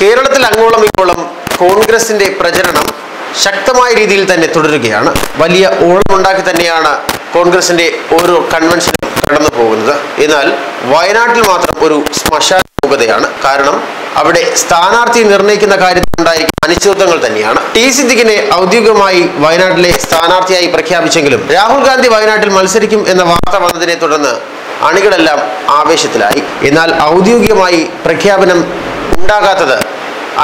കേരളത്തിൽ അങ്ങോളം ഇങ്ങോളം കോൺഗ്രസിന്റെ പ്രചരണം ശക്തമായ രീതിയിൽ തന്നെ തുടരുകയാണ്. വലിയ ഓളമുണ്ടാക്കി തന്നെയാണ് കോൺഗ്രസിന്റെ ഓരോ കൺവെൻഷനും കടന്നു പോകുന്നത്. എന്നാൽ വയനാട്ടിൽ മാത്രം ഒരു ശ്മശാന രൂപതയാണ്. കാരണം അവിടെ സ്ഥാനാർത്ഥി നിർണയിക്കുന്ന കാര്യത്തിൽ ഉണ്ടായിരിക്കുന്ന അനിശ്ചിതത്വങ്ങൾ തന്നെയാണ്. ടി സിദ്ദിഖിനെ ഔദ്യോഗികമായി വയനാട്ടിലെ സ്ഥാനാർത്ഥിയായി പ്രഖ്യാപിച്ചെങ്കിലും രാഹുൽ ഗാന്ധി വയനാട്ടിൽ മത്സരിക്കും എന്ന വാർത്ത വന്നതിനെ തുടർന്ന് അണികളെല്ലാം ആവേശത്തിലായി. എന്നാൽ ഔദ്യോഗികമായി പ്രഖ്യാപനം ഉണ്ടാകാത്തത്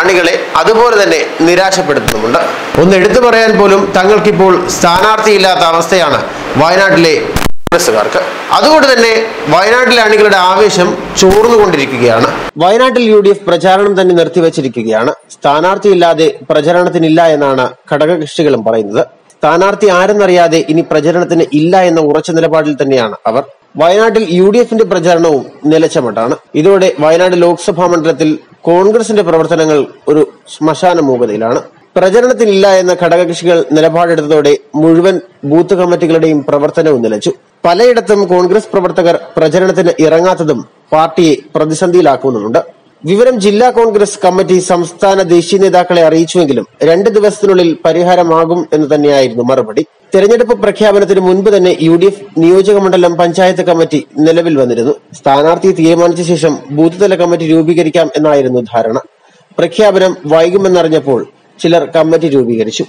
അണികളെ അതുപോലെ തന്നെ നിരാശപ്പെടുത്തുന്നുമുണ്ട്. ഒന്ന് എടുത്തു പറയാൻ പോലും തങ്ങൾക്കിപ്പോൾ സ്ഥാനാർത്ഥിയില്ലാത്ത അവസ്ഥയാണ് വയനാട്ടിലെ കോൺഗ്രസുകാർക്ക് അതുകൊണ്ട് തന്നെ വയനാട്ടിലെ അണികളുടെ ആവേശം ചോർന്നുകൊണ്ടിരിക്കുകയാണ്. വയനാട്ടിൽ യു ഡി എഫ് പ്രചാരണം തന്നെ നിർത്തിവച്ചിരിക്കുകയാണ്. സ്ഥാനാർത്ഥിയില്ലാതെ പ്രചരണത്തിനില്ല എന്നാണ് ഘടകകക്ഷികളും പറയുന്നത്. സ്ഥാനാർത്ഥി ആരെന്നറിയാതെ ഇനി പ്രചരണത്തിന് ഇല്ല എന്ന ഉറച്ച നിലപാടിൽ തന്നെയാണ് അവർ. വയനാട്ടിൽ യു ഡി എഫിന്റെ പ്രചാരണവും നിലച്ചമട്ടാണ്. ഇതോടെ വയനാട് ലോക്സഭാ മണ്ഡലത്തിൽ കോൺഗ്രസിന്റെ പ്രവർത്തനങ്ങൾ ഒരു ശ്മശാന മൂകതയിലാണ്. പ്രചരണത്തിനില്ല എന്ന ഘടകകക്ഷികൾ നിലപാടെടുത്തതോടെ മുഴുവൻ ബൂത്ത് കമ്മിറ്റികളുടെയും പ്രവർത്തനവും നിലച്ചു. പലയിടത്തും കോൺഗ്രസ് പ്രവർത്തകർ പ്രചരണത്തിന് ഇറങ്ങാത്തതും പാർട്ടിയെ പ്രതിസന്ധിയിലാക്കുന്നുമുണ്ട്. വിവരം ജില്ലാ കോൺഗ്രസ് കമ്മിറ്റി സംസ്ഥാന ദേശീയ നേതാക്കളെ അറിയിച്ചുവെങ്കിലും രണ്ട് ദിവസത്തിനുള്ളിൽ പരിഹാരമാകും എന്ന് തന്നെയായിരുന്നു മറുപടി. തെരഞ്ഞെടുപ്പ് പ്രഖ്യാപനത്തിന് മുൻപ് തന്നെ യു ഡി എഫ് നിയോജക മണ്ഡലം പഞ്ചായത്ത് കമ്മിറ്റി നിലവിൽ വന്നിരുന്നു. സ്ഥാനാർത്ഥി തീരുമാനിച്ച ശേഷം ബൂത്ത്തല കമ്മിറ്റി രൂപീകരിക്കാം എന്നായിരുന്നു ധാരണ. പ്രഖ്യാപനം വൈകുമെന്നറിഞ്ഞപ്പോൾ ചിലർ കമ്മിറ്റി രൂപീകരിച്ചു.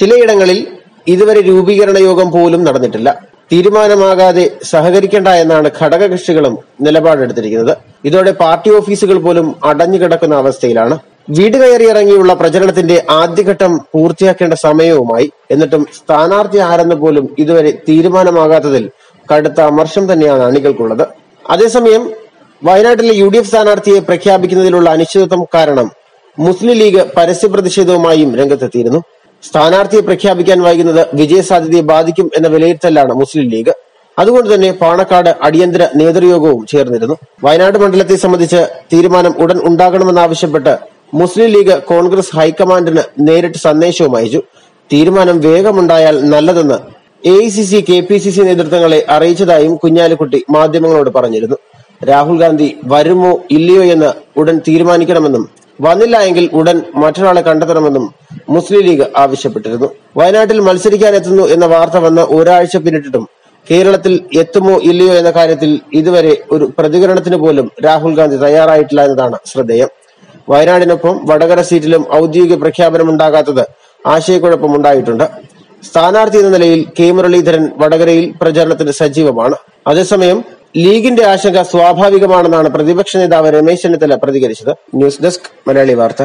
ചിലയിടങ്ങളിൽ ഇതുവരെ രൂപീകരണ യോഗം പോലും നടന്നിട്ടില്ല. തീരുമാനമാകാതെ സഹകരിക്കേണ്ട എന്നാണ് ഘടകകക്ഷികളും നിലപാടെടുത്തിരിക്കുന്നത്. ഇതോടെ പാർട്ടി ഓഫീസുകൾ പോലും അടഞ്ഞുകിടക്കുന്ന അവസ്ഥയിലാണ്. വീട് കയറിയിറങ്ങിയുള്ള പ്രചരണത്തിന്റെ ആദ്യഘട്ടം പൂർത്തിയാക്കേണ്ട സമയവുമായി എന്നിട്ടും സ്ഥാനാർത്ഥി ആരെന്ന് പോലും ഇതുവരെ തീരുമാനമാകാത്തതിൽ കടുത്ത അമർഷം തന്നെയാണ് അണികൾക്കുള്ളത്. അതേസമയം വയനാട്ടിലെ യു ഡി എഫ് സ്ഥാനാർത്ഥിയെ പ്രഖ്യാപിക്കുന്നതിലുള്ള അനിശ്ചിതത്വം കാരണം മുസ്ലിം ലീഗ് പരസ്യ പ്രതിഷേധവുമായും രംഗത്തെത്തിയിരുന്നു. സ്ഥാനാർത്ഥിയെ പ്രഖ്യാപിക്കാൻ വൈകുന്നത് വിജയസാധ്യതയെ ബാധിക്കും എന്ന വിലയിരുത്തലാണ് മുസ്ലിം ലീഗ്. അതുകൊണ്ട് തന്നെ പാണക്കാട് അടിയന്തര നേതൃയോഗവും ചേർന്നിരുന്നു. വയനാട് മണ്ഡലത്തെ സംബന്ധിച്ച് തീരുമാനം ഉടൻ ഉണ്ടാകണമെന്നാവശ്യപ്പെട്ട് മുസ്ലിം ലീഗ് കോൺഗ്രസ് ഹൈക്കമാൻഡിന് നേരിട്ട് സന്ദേശവും അയച്ചു. തീരുമാനം വേഗമുണ്ടായാൽ നല്ലതെന്ന് A I C C K P C C നേതൃത്വങ്ങളെ അറിയിച്ചതായും കുഞ്ഞാലിക്കുട്ടി മാധ്യമങ്ങളോട് പറഞ്ഞിരുന്നു. രാഹുൽ ഗാന്ധി വരുമോ ഇല്ലയോ എന്ന് ഉടൻ തീരുമാനിക്കണമെന്നും വന്നില്ല എങ്കിൽ ഉടൻ മറ്റൊരാളെ കണ്ടെത്തണമെന്നും മുസ്ലിം ലീഗ് ആവശ്യപ്പെട്ടിരുന്നു. വയനാട്ടിൽ മത്സരിക്കാനെത്തുന്നു എന്ന വാർത്ത വന്ന ഒരാഴ്ച പിന്നിട്ടിട്ടും കേരളത്തിൽ എത്തുമോ ഇല്ലയോ എന്ന കാര്യത്തിൽ ഇതുവരെ ഒരു പ്രതികരണത്തിന് പോലും രാഹുൽ ഗാന്ധി തയ്യാറായിട്ടില്ല എന്നതാണ് ശ്രദ്ധേയം. വയനാടിനൊപ്പം വടകര സീറ്റിലും ഔദ്യോഗിക പ്രഖ്യാപനമുണ്ടാകാത്തത് ആശയക്കുഴപ്പമുണ്ടായിട്ടുണ്ട്. സ്ഥാനാർത്ഥി എന്ന നിലയിൽ കെ മുരളീധരൻ വടകരയിൽ പ്രചരണത്തിന് സജീവമാണ്. അതേസമയം ലീഗിന്റെ ആശങ്ക സ്വാഭാവികമാണെന്നാണ് പ്രതിപക്ഷ നേതാവ് രമേശ് ചെന്നിത്തല പ്രതികരിച്ചത്. ന്യൂസ് ഡെസ്ക് മലയാളി വാർത്ത.